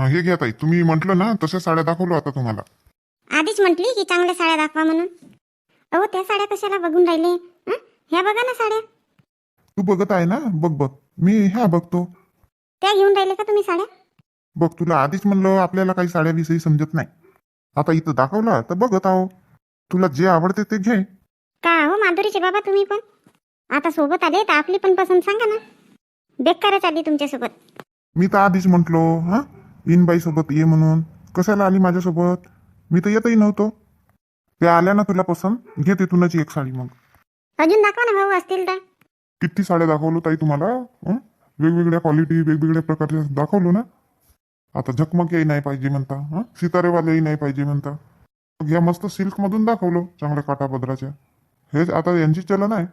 हा हे घ्या ताई. तुम्ही म्हटलं ना तशा साड्या दाखवलो आता तुम्हाला. आधीच म्हटली की चांगल्या साड्या दाखवा म्हणून. अहो त्या साड्या कशाला बघून राहिले? हं? ह्या बघा ना साड्या. तू बघत आहे ना? बघ बघ. मी ह्या बघतो. त्या घेऊन राहिले का तुम्ही साड्या? बघ तुला आधीच म्हणलं आपल्याला काही साड्याविषयी समजत नाही. आता इथं दाखवला तर बघत आहो. तुला जे आवडते ते घे. का हो माधुरीचे बाबा तुम्ही पण? आता सोबत आले तर आपली पण पसंत सांगा ना. बेकारच आली तुमच्यासोबत. मी तर आधीच म्हटलो हा? इनबाई सोबत ये म्हणून. कशाला आली माझ्यासोबत? मी तर येतही नव्हतो. ते आल्या ना तुला पसंत? घे तिथूनच एक साडी मग. अजून दाखवा ना भाऊ असतील तर. किती साड्या दाखवलो ताई तुम्हाला? हं? वेगवेगळ्या क्वालिटी वेगवेगळ्या प्रकारच्या दाखवलो ना? आता झकमकही नाही पाहिजे म्हणता. हं? सितारेवालेही नाही पाहिजे म्हणता. मग या मस्त सिल्क मधून दाखवलो चांगल्या काठापदराच्या हेच आता यांची चलन आहे.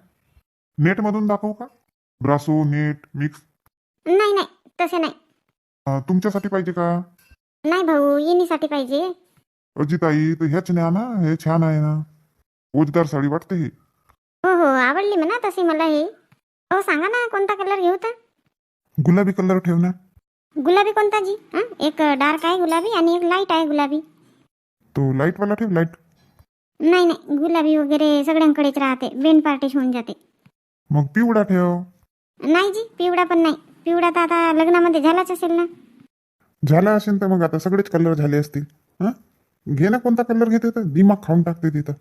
नेट मधून दाखवू का? Brasso net mix. नाही नाही तसे नाही. अं, तुमच्यासाठी पाहिजे का? नाही भाऊ येणीसाठी पाहिजे. अजिताई तर ह्याच न्या ना हे छान आहे ना. ओजदार साडी वाटते ही. हो हो आवडली म्हणा तशी मला हे. हो सांगा ना कोणता कलर घेऊ तर? गुलाबी कलर ठेव ना. गुलाबी कोणता जी? हं? एक डार्क आहे गुलाबी आणि एक लाइट आहे गुलाबी. तो लाइट वाला ठेव लाइट नाही नाही गुलाबी वगैरे सगळ्यांकडेच राहते. बेंड पार्टीश होऊन जाते. मग पिवळा ठेव. नाही जी पिवळा पण नाही. पिवळा तर आता लग्नामध्ये झालाच असेल ना? झाला असेल तर मग आता सगळेच कलर झाले असतील हा? घे ना कोणता कलर घेते तर? दिमाग खाऊन टाकते तिथं.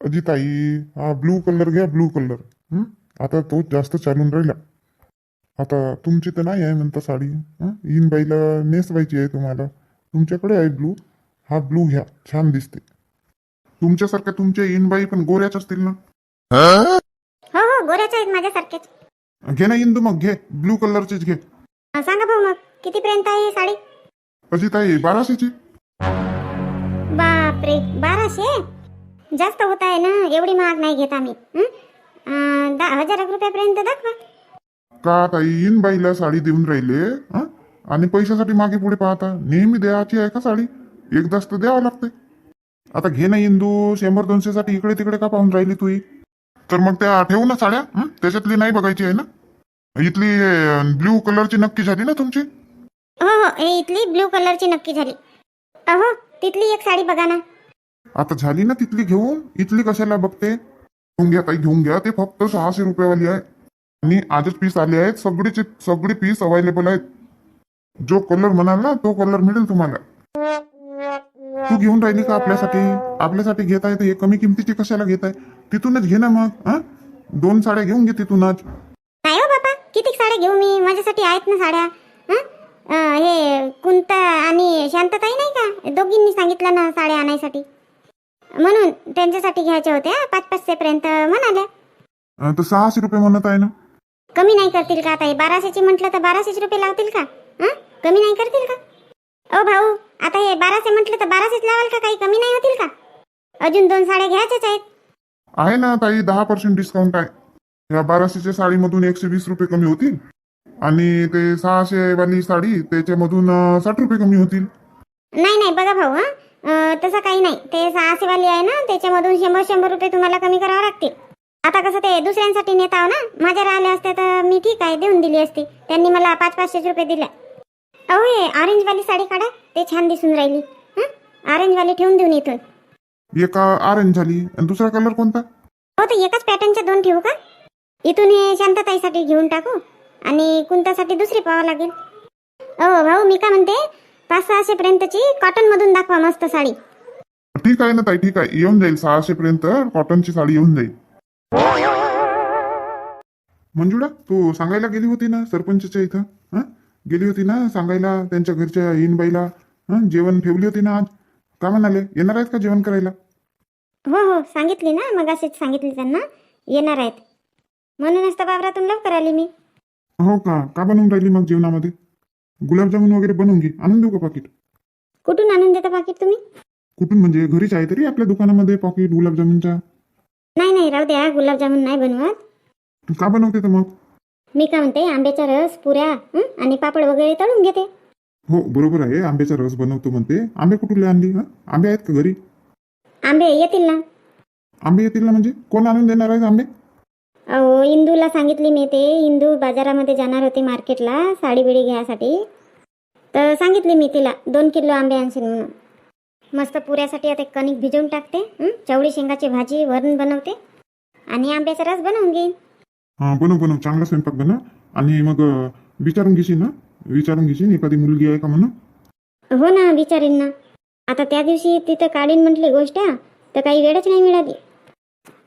अजिताई हा ब्लू कलर घ्या ब्लू कलर? आता तो जास्त चालून राहिला. आता तुमची तर नाही आहे म्हणता साडी? इन बाईला नेसवायची आहे तुम्हाला. तुमच्याकडे आहे ब्लू हा ब्लू घ्या. छान दिसते. तुमच्यासारख्या तुमच्या इनबाई पण गोऱ्याच असतील ना? हो हो गोऱ्याच्या आहेत माझ्यासारखेच. घे ना इंदू मग घे. ब्लू कलरचीच घे. अं, सांगा भाऊ मग कितीपर्यंत आहे ही साडी? अजिताई बाराशेची. बापरे बाराशे? जास्त होत आहे ना एवढी महाग नाही घेत आम्ही. हं? अं, दहा हजार एक रुपयापर्यंत दाखवा. का ताई? इन बाईला साडी देऊन राहिले हं? आणि पैशासाठी मागे पुढे पाहता. नेहमी द्यायची आहे का साडी? एकदाच तर द्यावं लागते आता घे ना इंदू शंभर दोनशे साठी इकडे तिकडे का पाहून राहिली तू तर मग त्या ठेवू ना साड्या हं? त्याच्यातली नाही बघायची आहे ना? इथली ब्ल्यू कलरची नक्की झाली ना तुमची? हो हो हे इथली ब्ल्यू कलरची नक्की झाली. अहो तिथली एक साडी बघा ना. आता झाली ना तिथली घेऊन? इथली कशाला बघते? घेऊन घ्या ताई घेऊन घ्या. ते फक्त सहाशे रुपयावाली आहे. आणि आजच पीस आले आहेत. सगळेचे सगळे पीस अवेलेबल आहेत. जो कलर म्हणाल ना तो कलर मिळेल तुम्हाला. तू घेऊन राहिली का आपल्यासाठी? आपल्यासाठी घेत आहे तर हे कमी किमतीची कशाला घेत आहे तिथूनच घे ना मग हा? दोन साड्या घेऊन घे तिथूनच. घेऊ मी माझ्यासाठी आहेत ना साड्या? हं? हे कुंता आणि शांतताई नाही का? दोघींनी सांगितलं ना साड्या आणायसाठी. म्हणून त्यांच्यासाठी घ्यायच्या होत्या पाच पाचशे पर्यंत म्हणाल्या. अं, तर सहाशे रुपये म्हणत आहे ना? कमी नाही करतील का आता बाराशेची म्हटलं तर बाराशेच रुपये लावतील का? हं? कमी नाही करतील का? ओ भाऊ आता हे बाराशे म्हटलं तर बाराशेच लावाल का काही कमी नाही होतील का? अजून दोन साड्या घ्यायच्याच आहेत. आहे ना ताई दहा पर्सेंट डिस्काउंट आहे. या बाराशेच्या साडीमधून एकशे वीस रुपये कमी होतील. आणि ते सहाशे वाली साडी त्याच्यामधून साठ रुपये कमी होतील. नाही नाही बघा भाऊ हा. तसं काही नाही. ते सहाशेवाली आहे ना त्याच्यामधून शंभर शंभर रुपये तुम्हाला कमी करावं लागतील. आता कसं ते दुसऱ्यांसाठी नेत आहो ना माझ्या राहिल्या असत्या तर मी ठीक आहे देऊन दिली असती. त्यांनी मला पाच पाचशे रुपये दिले. अहो हे ऑरेंजवाली साडी काढा ते छान दिसून राहिली. हं? ऑरेंजवाली ठेवून देऊन इथून. एका ऑरेंज झाली. आणि दुसरा कलर कोणता? हो तर एकाच पॅटर्नच्या दोन ठेवू का? इथून हे शांतताईसाठी घेऊन टाकू आणि कुंतासाठी दुसरी पाहावं लागेल. हो भाऊ मी का म्हणते? पाच सहाशे पर्यंतची कॉटन मधून दाखवा मस्त साडी. ठीक आहे ना ताई ठीक आहे. येऊन जाईल. सहाशे पर्यंत कॉटनची साडी येऊन जाईल. मंजुळा तू सांगायला गेली होती ना सरपंचच्या इथं? हं? गेली होती ना सांगायला त्यांच्या घरच्या इनबाईला हं? जेवण ठेवली होती ना आज? का म्हणाले? येणार आहेत का जेवण करायला? हो हो सांगितली ना. मग सांगितली त्यांना. येणार आहेत. म्हणूनच तर बाबरातून लवकर आली मी. हो का? का बनवून राहिली मग जेवणामध्ये? गुलाबजामुन वगैरे बनवून घे. आणून देऊ का पाकिट कुठून आणून देता पाकिट तुम्ही? कुठून? म्हणजे घरीच आहे तरी आपल्या दुकानामध्ये पॉकेट गुलाबजामुनच्या? नाही नाही राहू द्या. गुलाबजामुन नाही बनवत. का बनवते तर मग? मी का म्हणते आंब्याचा रस पुऱ्या हं? आणि पापड वगैरे तळून घेते. हो बरोबर आहे. आंब्याचा रस बनवतो म्हणते. आंबे कुठले आणली हा? आंबे आहेत का घरी? आंबे येतील ना. आंबे येतील ना म्हणजे? कोण आणून देणार आहेत आंबे? अहो इंदूला सांगितली मी ते. इंदू बाजारामध्ये जाणार होती मार्केटला साडी बिडी घ्यायसाठी तर सांगितली मी तिला दोन किलो आंबे आणशील म्हणून. मस्त पुऱ्यासाठी आता कणिक भिजवून टाकते? चवळी शेंगाची भाजी वरण बनवते. आणि आंब्याचा रस बनवून घेईन. हा बनव बनव. चांगला स्वयंपाक बनव आणि मग विचारून घेशील ना विचारून घेशील एखादी मुलगी आहे का म्हणून? हो ना विचारीन ना. आता त्या दिवशी तिथं काढीन म्हटली गोष्ट तर काही वेळच नाही मिळाली.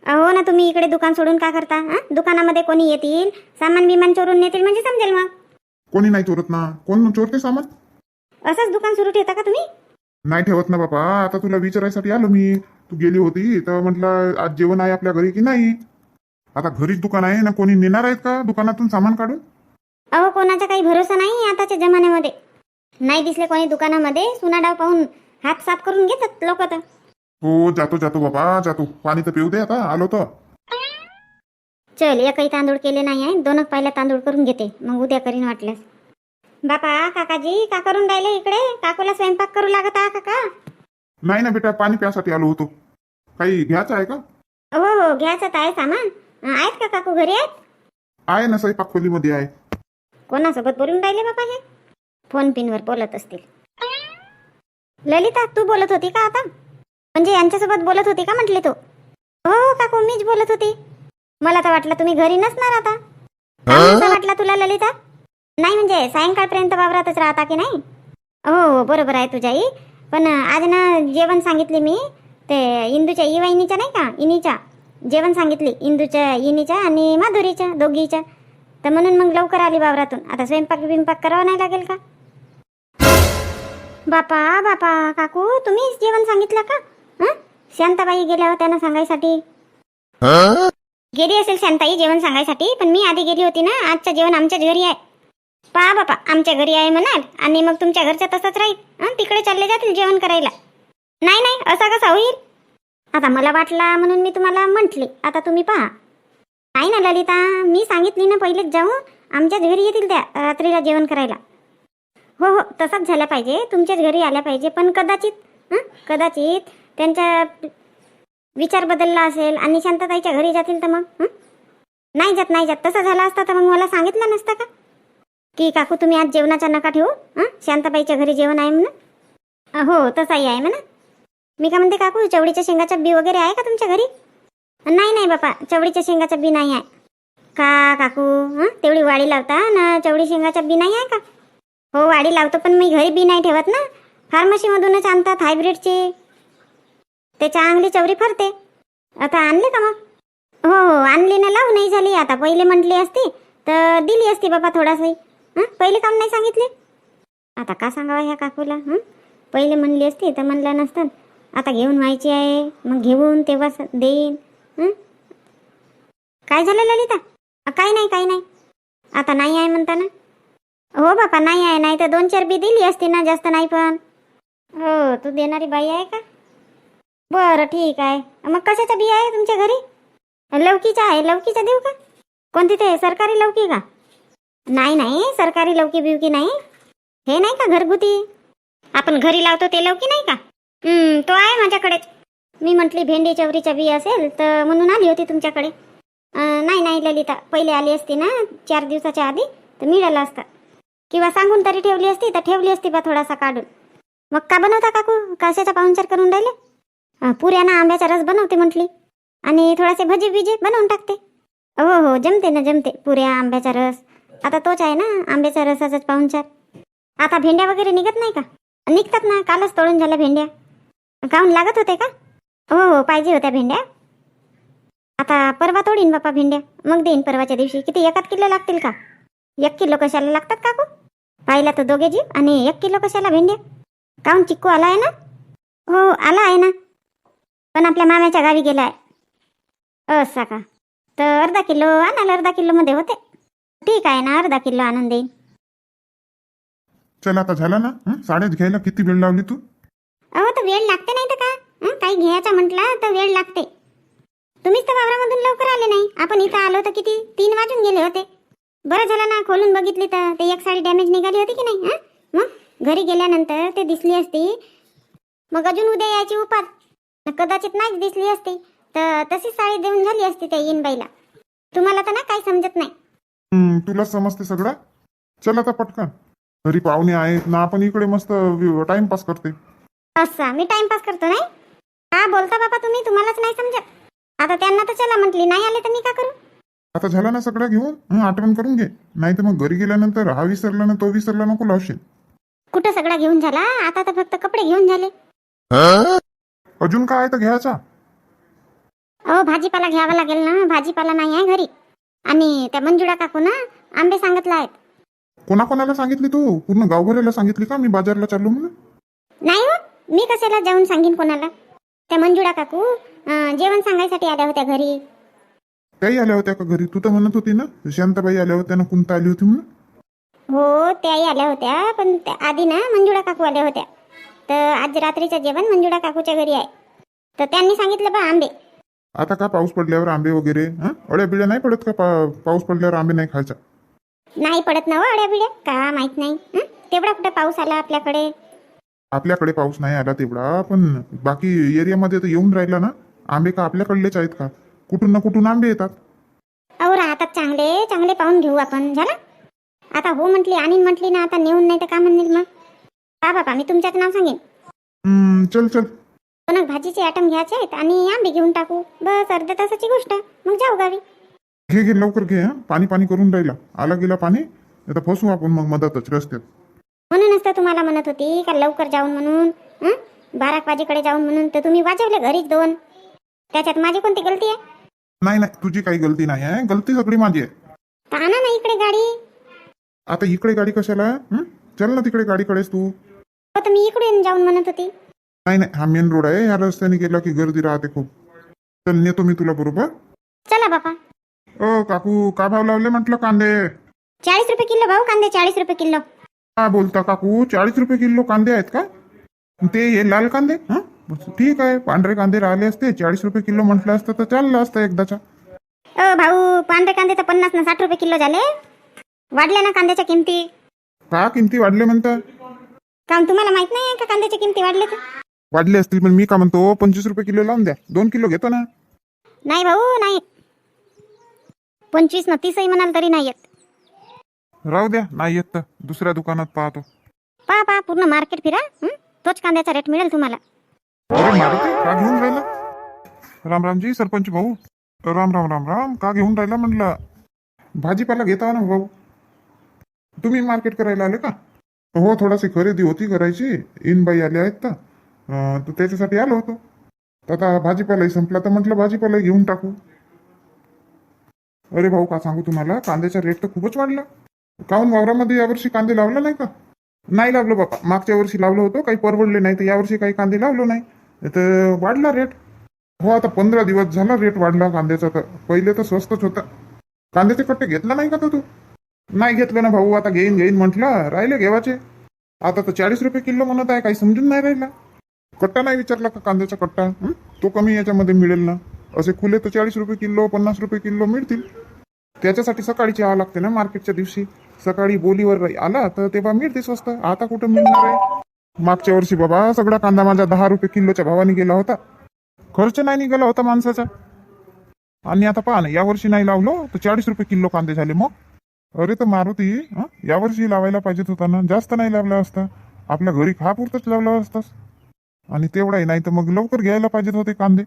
हो ना तुम्ही इकडे दुकान सोडून का करता हा? दुकानामध्ये कोणी येतील? सामान बिमान चोरून नेतील म्हणजे समजेल मग. कोणी नाही चोरत ना. कोण चोरते सामान? असंच दुकान सुरू ठेवता का तुम्ही? नाही ठेवत ना बाबा आता तुला विचारायसाठी आलो मी. तू गेली होती तर म्हटलं आज जेवण आहे आपल्या घरी की नाही? आता घरीच दुकान आहे ना कोणी नेणार आहेत का दुकानातून सामान काढून? अहो कोणाचा काही भरोसा नाही आताच्या जमान्यामध्ये. नाही दिसले कोणी दुकानामध्ये सुनाडाव पाहून हात साफ करून घेतात लोक तर. हो जातो जातो बाबा जातो. पाणी तर पिऊ दे आता आलो तर. चल एकही तांदूळ केले नाही आहे. दोनच पाहिला तांदूळ करून घेते. मग उद्या करीन वाटल्यास. बापा काकाजी का करून राहिले इकडे? काकूला स्वयंपाक करू लागत आहे काका? नाही ना बेटा पाणी प्यासाठी आलो होतो. काही घ्यायचं आहे का? हो हो घ्यायचं तर आहे सामान अं, आहेत का काकू घरी आहेत? आहे ना स्वयंपाक खोलीमध्ये आहे. कोणासोबत बोलून राहिले बापा हे? फोन पिनवर बोलत असतील. ललिता तू बोलत होती का आता? म्हणजे यांच्यासोबत बोलत होती का म्हटले तू? हो काकू मीच बोलत होती. मला तर वाटलं तुम्ही घरी नसणार आता. असं वाटलं तुला ललिता? नाही म्हणजे सायंकाळपर्यंत वावरातच राहता की नाही? हो हो बरोबर आहे तुझ्याही पण आज ना जेवण सांगितले मी. ते इंदूच्या ई वहिनीच्या नाही का? इनीच्या. जेवण सांगितली इंदूच्या इनीच्या आणि माधुरीच्या दोघीच्या. तर म्हणून मग लवकर आली वावरातून. आता स्वयंपाक बिंपाक करावा नाही लागेल का? बापा बापा काकू तुम्हीच जेवण सांगितलं का? शांताबाई गेल्या होत्या ना सांगायसाठी? गेली असेल शांताई जेवण सांगायसाठी पण मी आधी गेली होती ना. आजचं जेवण आमच्याच घरी आहे. पहा बापा आमच्या घरी आहे म्हणाल आणि मग तुमच्या घरच्या तसंच राहील. तिकडे चालले जातील जेवण करायला. नाही नाही असा कसा होईल? आता मला वाटला म्हणून मी तुम्हाला म्हंटले. आता तुम्ही पहा. नाही ना ललिता मी सांगितली ना पहिलेच जाऊन आमच्याच घरी येतील त्या रात्रीला जेवण करायला. हो हो तसंच झालं पाहिजे. तुमच्याच घरी आल्या पाहिजे पण कदाचित कदाचित त्यांचा विचार बदलला असेल आणि शांतताईच्या घरी जातील तर मग नाही जात नाही जात. तसं झालं असतं तर मग मला सांगितलं नसतं का? की काकू तुम्ही आज जेवणाचा नका ठेवू शांताबाईच्या घरी जेवण आहे म्हणून? हो तसाही आहे म्हणा. मी काय म्हणते काकू चवळीच्या शेंगाचा बी वगैरे आहे का तुमच्या घरी? नाही नाही बापा चवळीच्या शेंगाचा बी नाही आहे. का काकू तेवढी वाडी लावता ना चवळी शेंगाचा बी नाही आहे का? हो वाडी लावतो पण मी घरी बी नाही ठेवत ना. फार्मसीमधूनच आणतात हायब्रिडचे. त्याच्या अंगली चवरी फरते. आता आणले का मग? हो हो आणली ना लावू नाही झाली. आता पहिले म्हटली असती तर दिली असती बाबा थोडासाही. पहिले काम नाही सांगितले? आता का सांगावं ह्या काकूला? हं? पहिले म्हणली असती तर म्हणलं नसतं. आता घेऊन व्हायची आहे. मग घेऊन तेव्हा देईन. हं? काय झालं ललिता? काही नाही काही नाही. आता नाही आहे म्हणता ना? हो बापा नाही आहे. नाही तर दोन चार बी दिली असती ना जास्त नाही पण. हो तू देणारी बाई आहे का? बरं ठीक आहे. मग कशाचा बी आहे तुमच्या घरी? लौकीचा आहे लौकीचा देऊ का? कोणती ते सरकारी लौकी का? नाही नाही सरकारी लौकी बिवकी नाही. हे नाही का घरगुती? आपण घरी लावतो ते लौकी नाही का? तो आहे माझ्याकडेच मी म्हटली भेंडी चवरीच्या बी असेल तर म्हणून आली होती तुमच्याकडे. नाही नाही ललिता पहिले आली असती ना चार दिवसाच्या आधी तर मिळालं असतं. किंवा सांगून तरी ठेवली असती तर ठेवली असती बा थोडासा काढून. मग का बनवता काकू? कशाचा पाहुणचार करून राहिले? पुऱ्यानं आंब्याचा रस बनवते म्हटली. आणि थोडासे भजी बिजी बनवून टाकते. हो हो जमते ना जमते. पुऱ्या आंब्याचा रस. आता तोच आहे ना आंब्याचा रसाचाच पाहुणचार. आता भेंड्या वगैरे निघत नाही का? निघतात ना कालच तोडून झाल्या भेंड्या. काहून लागत होते का? हो हो पाहिजे होत्या भेंड्या. आता परवा तोडीन बापा भेंड्या. मग देईन परवाच्या दिवशी. किती एकात किलो लागतील का? एक किलो कशाला लागतात काकू? पाहिला तर दोघे जीव आणि एक किलो कशाला भेंड्या? काहून चिक्कू आला आहे ना? हो आला आहे ना. पण आपल्या माम्याच्या गावी गेला आहे असा का? तर अर्धा किलो आणाल अर्धा किलोमध्ये होते. ठीक आहे ना अर्धा किलो आणून देईन. चल आता झाला ना? हं? साड्याच घ्यायला किती वेळ लावली तू? अहो तर वेळ लागते नाही तर का? हं? काही घ्यायचं म्हटलं तर वेळ लागते. तुम्हीच तर वावरामधून लवकर आले नाही. आपण इथं आलो तर किती? तीन वाजून गेले होते. बरं झालं ना खोलून बघितली तर ते एक साडी डॅमेज निघाली होती की नाही? हं? मग? घरी गेल्यानंतर ते दिसली असती. मग अजून उद्या यायची उपात कदाचित नाहीच दिसली असती तर तशीच साडी देऊन झाली असती त्या इनबाईला तुम्हाला तर ना काही समजत नाही. हं, तुला समजते सगळं? चल आता पटकन. घरी पाहुणे आहेत ना आपण इकडे मस्त टाइमपास करते. असा मी टाइमपास करतो नाही? का बोलता बाबा तुम्ही तुम्हालाच नाही समजत. आता त्यांना तर चला म्हटली नाही आले तर मी का करू? आता झाला ना सगळं घेऊन? हं, आठवण करून घे. नाही तर मग घरी गेल्यानंतर हा विसरला ना तो विसरला नको लावशील कुठं सगळा घेऊन झाला? आता तर फक्त कपडे घेऊन झाले. अजून काय तर घ्यायचा? अहो भाजीपाला घ्यावा लागेल ना. भाजीपाला नाही आहे घरी. आणि त्या मंजुळा काकू ना आंबे सांगितले आहेत. कोणाकोणाला सांगितली तू? पूर्ण गावभराला सांगितली का? मी बाजारला चाललो म्हणून. नाही हो. मी कशाला जाऊन सांगेन कोणाला? त्या मंजुळा काकू अं, जेवण सांगायसाठी आल्या होत्या घरी. त्याही आल्या होत्या का घरी? तू तर म्हणत होती ना. शांताबाई आल्या होत्या ना कुंता आली होती म्हणून. हो त्याही आल्या होत्या. पण त्या आधी ना मंजुळा काकू आल्या होत्या. तर आज रात्रीचं जेवण मंजुळा काकूच्या घरी आहे. तर त्यांनी सांगितलं बा आंबे. आता का पाऊस पडल्यावर आंबे वगैरे हं? अळ्या बिळ्या नाही पडत का पा- पाऊस पडल्यावर आंबे नाही खायचा? नाही पडत ना हो अड्या बिड्या का माहीत नाही. हं? तेवढा कुठं पाऊस आला आपल्याकडे? आपल्याकडे पाऊस नाही आला तेवढा पण बाकी एरियामध्ये तर येऊन राहिला ना. आंबे का आपल्याकडलेच आहेत का? कुठून ना कुठून आंबे येतात. अहो राहतात चांगले चांगले पाहून घेऊ आपण. झालं? आता हो म्हटली आणि म्हटली ना आता नेऊन नाही तर का म्हणेल मग? हा बाबा मी तुमच्याच नाव सांगेन. हं, चल चल. दोन भाजीचे आयटम घ्यायचे आहेत आणि आंबे घेऊन टाकू. बस अर्ध्या तासाची गोष्ट. मग जाऊ गावी. घे घे लवकर घे हं? पाणी पाणी करून राहिला. आला गेला पाणी आता फसू आपण मग मधातच रस्त्यात. म्हणूनच तर तुम्हाला म्हणत होती का लवकर जाऊन म्हणून हं? बारा एक वाजेकडे जाऊन म्हणून तर तुम्ही वाजवले घरीच दोन. त्याच्यात माझी कोणती गलती आहे? नाही नाही तुझी काही गलती नाही आहे. गलती सगळी माझी आहे. आणा ना इकडे गाडी. आता इकडे गाडी कशाला? हं? चल ना तिकडे गाडीकडेच तू. हो तर मी इकडून जाऊन म्हणत होती. नाही नाही हा मेन रोड आहे. ह्या रस्त्याने गेला की गर्दी राहते खूप. चल नेतो मी तुला बरोबर. चला बापा. ओ काकू का भाव लावले म्हटलं कांदे? चाळीस रुपये किलो भाऊ कांदे चाळीस रुपये किलो. का बोलता काकू चाळीस रुपये किलो कांदे आहेत का? ते हे लाल कांदे? हं? ठीक आहे पांढरे कांदे राहिले असते चाळीस रुपये किलो म्हटलं असतं तर चाललं असतं एकदाचा. अ भाऊ पांढरे कांदे तर पन्नास ना साठ रुपये किलो झाले. वाढल्या ना कांद्याच्या किमती? का किमती वाढले म्हणता? कारण तुम्हाला माहीत नाही का? कांद्याच्या किमती वाढले तर? वाढले असतील पण मी का म्हणतो पंचवीस रुपये किलो लावून द्या. दोन किलो घेतो ना. नाही भाऊ नाही पंचवीस न तीसही म्हणाल तरी नाही येत. राहू द्या नाही येत तर. दुसऱ्या दुकानात पाहतो. पहा पहा पूर्ण मार्केट फिरा हं? तोच कांद्याचा रेट मिळेल तुम्हाला. अरे मारुती का घेऊन राहिला? राम रामजी सरपंच भाऊ. राम राम राम राम. का घेऊन राहिला म्हणलं? भाजीपाला घेता ना भाऊ. तुम्ही मार्केट करायला आले का? हो थोडीशी खरेदी होती करायची. इनबाई आले आहेत तर तर त्याच्यासाठी आलो होतो. तर आता भाजीपालाही संपला तर म्हटलं भाजीपालाही घेऊन टाकू. अरे भाऊ का सांगू तुम्हाला? कांद्याचा रेट तर खूपच वाढला. काहून वावरामध्ये यावर्षी कांदे लावला नाही का? नाही लावलं बाबा मागच्या वर्षी लावलं होतं काही परवडले नाही तर यावर्षी काही कांदे लावलो नाही. तर वाढला रेट हो आता पंधरा दिवस झाला रेट वाढला कांद्याचा तर. पहिले तर स्वस्तच होता. कांद्याचे कट्टे घेतला नाही का तो तू? नाही घेतलं ना भाऊ आता घेईन घेईन म्हटलं राहिले घेवाचे. आता तर चाळीस रुपये किलो म्हणत आहे काही समजून नाही राहिला. कट्टा नाही विचारला का कांद्याचा कट्टा? तो कमी याच्यामध्ये मिळेल ना. असे खुले तर चाळीस रुपये किलो पन्नास रुपये किलो मिळतील. त्याच्यासाठी सकाळी यावं लागते ना मार्केटच्या दिवशी. सकाळी बोलीवर आला तर तेव्हा मिळते स्वस्त. आता कुठं मिळणार आहे? मागच्या वर्षी बाबा सगळा कांदा माझा दहा रुपये किलोच्या भावाने गेला होता. खर्च नाही निघाला होता माणसाचा. आणि आता पहा ना यावर्षी नाही लावलो तर चाळीस रुपये किलो कांदे झाले. मग? अरे तर मारुती हं? यावर्षी लावायला पाहिजेत होता ना? जास्त नाही लावला असता. आपल्या घरी खापुरतच लावला असतास. आणि तेवढाही नाही तर मग लवकर घ्यायला पाहिजेत होते कांदे.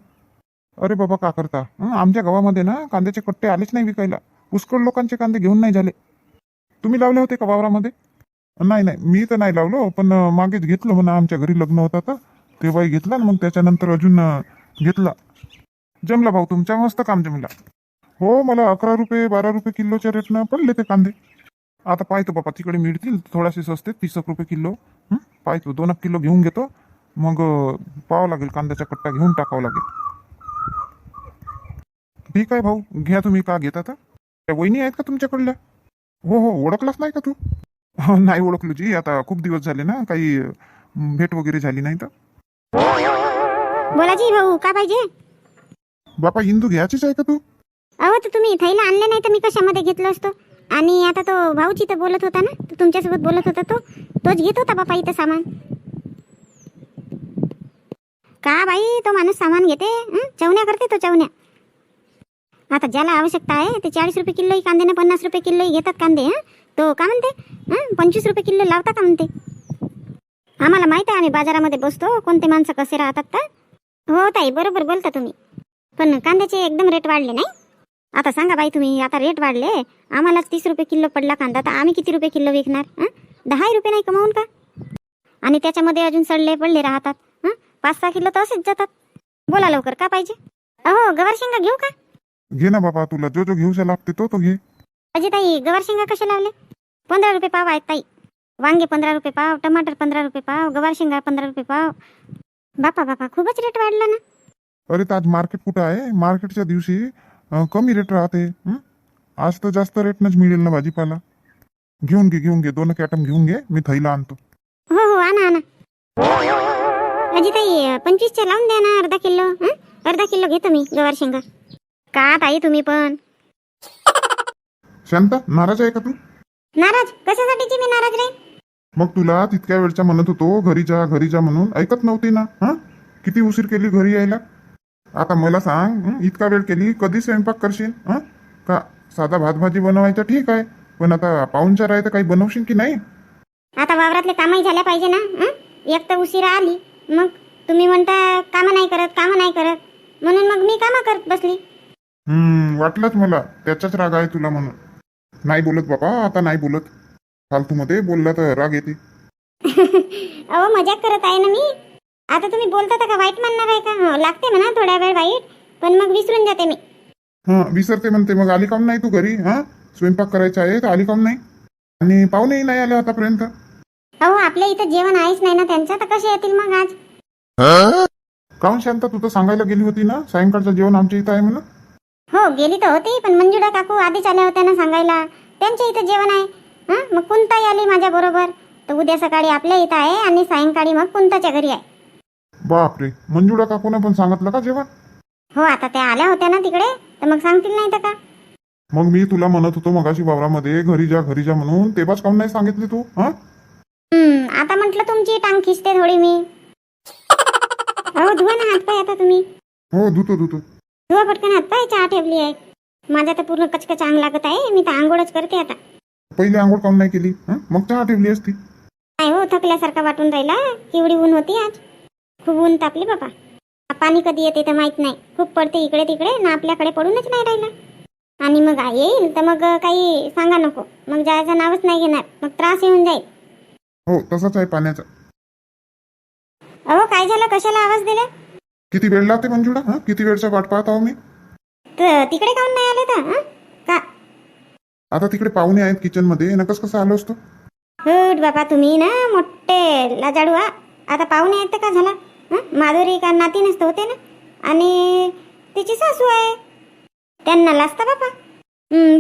अरे बाबा का करता? आमच्या गावामध्ये ना कांद्याचे कट्टे आलेच नाही विकायला. पुष्कळ लोकांचे कांदे घेऊन नाही झाले. तुम्ही लावले होते का वावरामध्ये? नाही नाही. मी तर नाही लावलो पण मागेच घेतलं म्हणा. आमच्या घरी लग्न होता तर तेव्हाही घेतला ना मग त्याच्यानंतर अजून घेतला. जमला भाऊ तुमच्या. मस्त काम जमला. हो मला अकरा रुपये बारा रुपये किलोच्या रेटनं पडले ते कांदे. आता पाहतो बाबा तिकडे मिळतील थोडासे सस्ते तीस एक रुपये किलो? पाहतो दोन एक किलो घेऊन घेतो. मग पाहावं लागेल कांद्याचा कट्टा घेऊन टाकावं लागेल. ठीक आहे भाऊ घ्या तुम्ही का घेता तर त्या वहिनी आहेत का तुमच्याकडल्या? हो हो ओळखलाच नाही का तू? नाही ओळखलो जी आता खूप दिवस झाले ना काही भेट वगैरे झाली नाही तर. बोला जी भाऊ का पाहिजे? बापा इंदू घ्यायचीच आहे का तू? अहो तर तुम्ही थैला आणले नाही तर मी कशामध्ये घेतलं असतो? आणि आता तो भाऊची तर बोलत होता ना तो तुमच्यासोबत बोलत होता तो. तोच घेत होता बापा इथं सामान. का बाई तो माणूस सामान घेते? चवण्या करते तो चवण्या. आता ज्याला आवश्यकता आहे ते चाळीस रुपये किलोही कांदे ना पन्नास रुपये किलोही घेतात कांदे हां? तो का म्हणते? पंचवीस रुपये किलो लावता का म्हणते? आम्हाला माहीत आहे आम्ही बाजारामध्ये बसतो कोणते माणसं कसे राहतात तर. हो ताई बरोबर बोलता तुम्ही. पण कांद्याचे एकदम रेट वाढले नाही? आता सांगा बाई तुम्ही आता रेट वाढले. आम्हालाच तीस रुपये किलो पडला कांदा तर आम्ही किती रुपये किलो विकणार? हं? दहा रुपये नाही कमावून का? आणि त्याच्यामध्ये अजून सडले पडले राहतात. हं? पाच सहा किलो तर असेच जातात. बोला लवकर का पाहिजे? अहो गवार शेंगा घेऊ का? घे ना बाबा तुला जो जो घेऊसा लागते तो तो घे. अजय ताई गवार शेंगा कशा लावले? पंधरा रुपये पाव आहेत ताई. वांगे पंधरा रुपये पाव टमाटर पंधरा रुपये पाव गवार शेंगा पंधरा रुपये पाव. बापा बापा खूपच रेट वाढला ना. अरे आज मार्केट कुठं आहे? मार्केटच्या दिवशी अं, कमी रेट राहते. हं? आज तर जास्त रेटनंच मिळेल ना भाजीपाला. घेऊन घे घेऊन घे. दोन कॅटम घेऊन घे. मी थैला आणतो. हो हो. आणा आणा. अजय ताई पंचवीसच्या लावून द्या ना अर्धा किलो. हं? अर्धा किलो घेतो मी गवार शेंगा. का ताई तुम्ही पण. शांता नाराज आहे का तू? नाराज? कशासाठीची मी नाराज रे? मग तुला तितक्या वेळच्या म्हणत होतो घरी जा घरी जा म्हणून. ऐकत नव्हती ना? हा? किती उशीर केली घरी यायला? आता मला सांग हं? इतका वेळ केली कधी स्वयंपाक करशील हा? का साधा भात भाजी बनवायचा ठीक आहे पण आता पाहुणचार आहे तर काही बनवशील की नाही? आता वावरातले कामही झाल्या पाहिजे ना हं? एक तर उशिरा आली मग तुम्ही म्हणता कामं नाही करत कामं नाही करत म्हणून मग मी कामं करत बसली. हम्म वाटलंच मला त्याचाच राग आहे तुला म्हणून. नाही बोलत बाबा आता नाही बोलत. फालतू मध्ये बोलला तर राग येते. अहो मजाक करत आहे ना मी? आता तुम्ही बोलता तर का वाईट म्हणणार आहे का? हो, लागते म्हणा थोड्या वेळ वाईट पण मग विसरून जाते मी. हा विसरते म्हणते मग आली काऊन नाही तू घरी? हा? स्वयंपाक करायचा आहे तर आली काऊन नाही? आणि पाहुणेही नाही आले आतापर्यंत? अहो आपल्या इथं जेवण आहेच नाही ना त्यांचं तर कसे येतील मग आज? काऊन शांता तू तर सांगायला गेली होती ना? सायंकाळचं जेवण आमच्या इथं आहे म्हणून? हो गेली तर होती पण मंजुळा काकू आधीच आल्या होत्या ना सांगायला. त्यांच्या इथं जेवण आहे. हं? मग कुंताई आली माझ्या बरोबर तर उद्या सकाळी आपल्या इथं आहे आणि सायंकाळी मग कुंताच्या घरी आहे. बापरे. मंजुळा काकूनं पण सांगितलं का जेवण? हो आता त्या आल्या होत्या ना तिकडे. तर मग सांगतील नाही तर का? मग मी तुला म्हणत होतो मगाशी वावरामध्ये घरी जा घरी जा म्हणून तेव्हाच काऊन नाही सांगितली तू हा? हम्म आता म्हटलं तुमची टांग खिचते थोडी मी. अहो धुवा ना हातपाय आता तुम्ही. हो धुतो धुतो. धुवा पटकन हातपाय चहा ठेवली आहे. माझा तर पूर्ण कचकच अंग लागत आहे मी तर आंघोळच करते आता. पहिली आंघोळ काऊन नाही केली हं? मग चहा ठेवली असती. काय हो थकल्यासारखा वाटून राहिला? केवढी ऊन होती आज. खूप ऊन तापली बाबा. पाणी कधी येते तर माहीत नाही. खूप पडते इकडे तिकडे ना आपल्याकडे पडूनच नाही राहिलं. आणि मग येईल तर मग काही सांगा नको. मग जायचं नावच नाही घेणार मग त्रास येऊन जाईल. हो तसंच आहे पाण्याचा. अहो काय झालं? कशाला आवाज दिला? किती वेळ लागते मंजुळा? हा? किती वेळचा वाट पाहत आहो मी? तर तिकडे काऊन नाही आले तर? हं? का? आता तिकडे पाहुणे आहेत किचनमध्ये नकस कसं आलो असतो? हुट बाबा तुम्ही ना मोठे लाजाडू आता पाहुणे आहेत तर का झाला? माधुरी का नाती नसतं होते ना. आणि तिची सासू आहे. त्यांना लाजता बापा.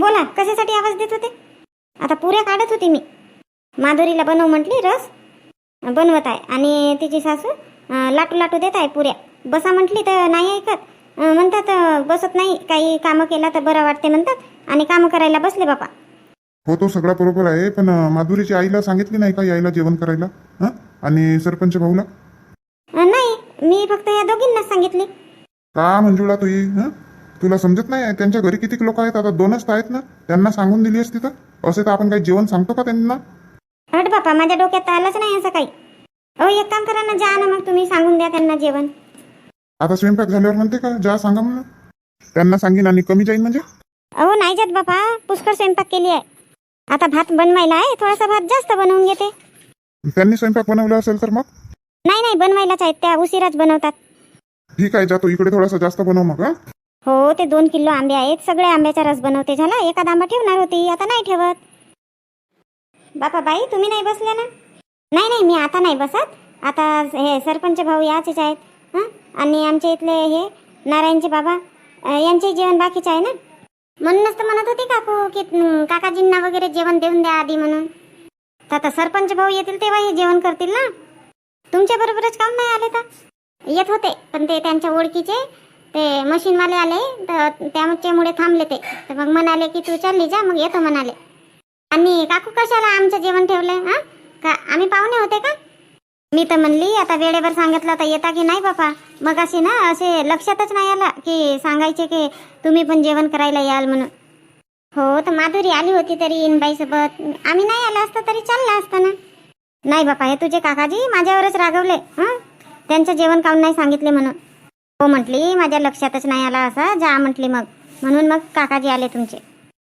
बोला कशासाठी आवाज देत होते? आता पुऱ्या काढत होती मी. माधुरीला बनव म्हटली रस. बनवत आहे. आणि तिची सासू लाटू लाटू देत आहे पुऱ्या. बसा म्हटली तर नाही ऐकत. म्हणतात बसत नाही. काही कामं केला तर बरं वाटते म्हणतात. आणि कामं करायला बसले बापा. हो तो सगळा बरोबर आहे. पण माधुरीच्या आईला सांगितली नाही का यायला जेवण करायला? आणि सरपंच भाऊला? मी फक्त या दोघींनाच सांगितले. का मंजुळा हं? तुला समजत नाही? त्यांच्या घरी किती लोक आहेत? आता दोनच तर आहेत ना? त्यांना सांगून दिली असती तर? असे तर आपण काही जेवण सांगतो का त्यांना? हट बापा माझ्या डोक्यात आलंच नाही असं काही. अहो एक काम करा ना जा ना मग तुम्ही सांगून द्या त्यांना जेवण. आता स्वयंपाक झाल्यावर म्हणते का? जा सांगा म्हणून. त्यांना सांगेन आणि कमी जाईन म्हणजे? अहो नाही जात बापा पुष्कळ स्वयंपाक केली आहे. आता भात बनवायला आहे थोडासा भात जास्त बनवून घेते. त्यांनी स्वयंपाक बनवला असेल तर मग? नाही नाही बनवायलाच आहेत. त्या उशिराच बनवतात. ठीक आहे जातो इकडे थोडासा जास्त बनव मग हा. हो ते दोन किलो आंबे आहेत. सगळे आंब्याचा रस बनवते. झाला? एखादा आंबा ठेवणार होती. आता नाही ठेवत. बापा बाई तुम्ही नाही बसल्या ना? नाही नाही मी आता नाही बसत. आता हे सरपंच भाऊ याचेच आहेत हां. आणि आमच्या इथले हे नारायणचे बाबा अं, यांचे जेवण बाकीचे आहे ना? म्हणूनच तर म्हणत होती काकू की अं, काकाजींना वगैरे जेवण देऊन द्या आधी म्हणून. तर आता सरपंच भाऊ येतील तेव्हा हे जेवण करतील ना? तुमच्या बरोबरच काम नाही आले तर येत होते पण ते त्यांच्या ओळखीचे ते मशीनवाले आले तर त्याच्यामुळे थांबले ते. तर मग म्हणाले की तू चालली जा मग येतो म्हणाले. आणि काकू कशाला आमचं जेवण ठेवलंय हा? का आम्ही पाहुणे होते का? मी तर म्हणली आता वेळेवर सांगितलं तर येता की नाही बापा? मग असे ना असे लक्षातच नाही आला की सांगायचे की तुम्ही पण जेवण करायला याल म्हणून. हो तर माधुरी आली होती तरी इनबाईसोबत. आम्ही नाही आला असता तरी चालला असता ना. नाही बापा हे तुझे काकाजी माझ्यावरच रागवले हं? त्यांचं जेवण काऊन नाही सांगितले म्हणून. हो म्हटली माझ्या लक्षातच नाही आला असं जा म्हटली मग. म्हणून मग काकाजी आले तुमचे.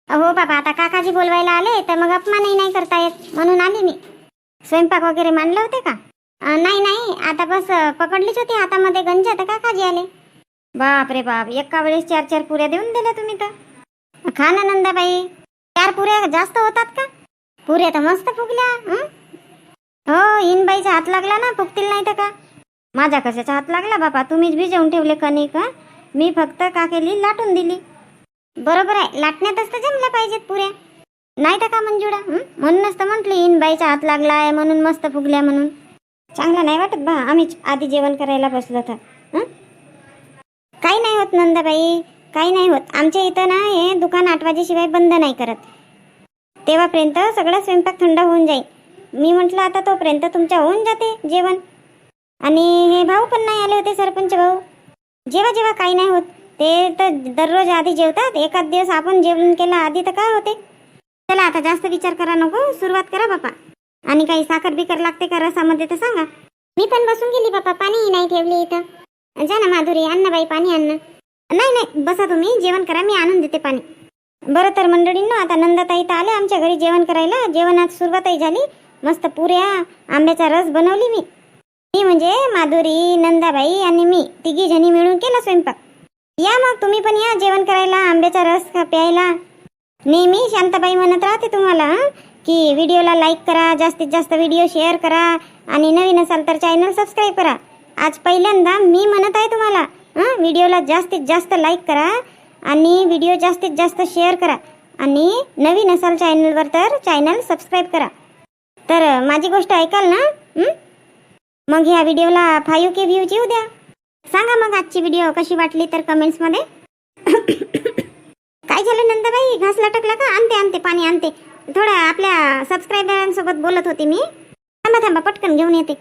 हो बाबा आता काकाजी बोलवायला आले तर मग अपमानही नाही करता येत म्हणून आली मी. स्वयंपाक वगैरे मांडले होते का? नाही नाही आता बस पकडलीच होती हातामध्ये गंज तर काकाजी आले. बाप रे बाप एका वेळेस चार चार पुऱ्या देऊन दिल्या तुम्ही तर. खा ना नंदाबाई. चार पुऱ्या जास्त होतात का? पुऱ्या तर मस्त फुगल्या हो इनबाईचा हात लागला ना फुगतील नाही तर का? माझा कशाचा हात लागला बापा? तुम्हीच भिजवून ठेवले कणिक मी फक्त का केली लाटून दिली. बरोबर आहे लाटण्यातच तर जमल्या पाहिजेत पुऱ्या. नाही तर का मंजुळा म्हणूनच तर म्हटली इनबाईचा हात लागला आहे म्हणून मस्त फुगल्या म्हणून. चांगला नाही वाटत बा आम्ही आधी जेवण करायला बसलो तर काही नाही होत नंदाबाई काही नाही होत. आमच्या इथं ना हे दुकान आठ वाजेशिवाय बंद नाही करत. तेव्हापर्यंत सगळा स्वयंपाक थंड होऊन जाईल. मी म्हटलं आता तोपर्यंत तुमच्या होऊन जाते जेवण. आणि हे भाऊ पण नाही आले होते सरपंच भाऊ. जेव्हा जेव्हा काही नाही होत ते तर दररोज आधी जेवतात. एखाद दिवस आपण जेवण केलं आधी तर काय होते? चला आता जास्त विचार करा नको सुरुवात करा बापा. आणि काही साखर बिकर लागते का रसामध्ये तर सांगा. मी पण बसून गेली बापा पाणी नाही ठेवली इथं. जा ना माधुरी आण बाई पाणी आण नाही नाही बसा तुम्ही जेवण करा मी आणून देते पाणी. बरं तर मंडळींनो आता नंदाताई तर आले आमच्या घरी जेवण करायला. जेवणात सुरुवातही झाली. मस्त पुऱ्या आंब्याचा रस बनवली मी. मी म्हणजे माधुरी नंदाबाई आणि मी तिघी जणी मिळून केला स्वयंपाक. या मग तुम्ही पण या जेवण करायला आंब्याचा रस प्यायला. नेहमी शांताबाई म्हणत राहते तुम्हाला की व्हिडिओला लाईक करा जास्तीत जास्त व्हिडिओ शेअर करा आणि नवीन असाल तर चॅनल सबस्क्राईब करा. आज पहिल्यांदा मी म्हणत आहे तुम्हाला हां व्हिडिओला जास्तीत जास्त लाईक करा आणि व्हिडिओ जास्तीत जास्त शेअर करा आणि नवीन असाल चॅनलवर तर चॅनल सबस्क्राईब करा. तर माझी गोष्ट ऐकाल ना? हं? मग ह्या व्हिडिओला फाईव्ह के व्ह्यूज येऊ द्या. सांगा मग आजची व्हिडिओ कशी वाटली तर कमेंट्समध्ये काय झालं नंदाबाई? घास लटकला का? आणते आणते पाणी आणते. थोडं आपल्या सबस्क्रायबरांसोबत बोलत होते मी. थांबा थांबा पटकन घेऊन येते.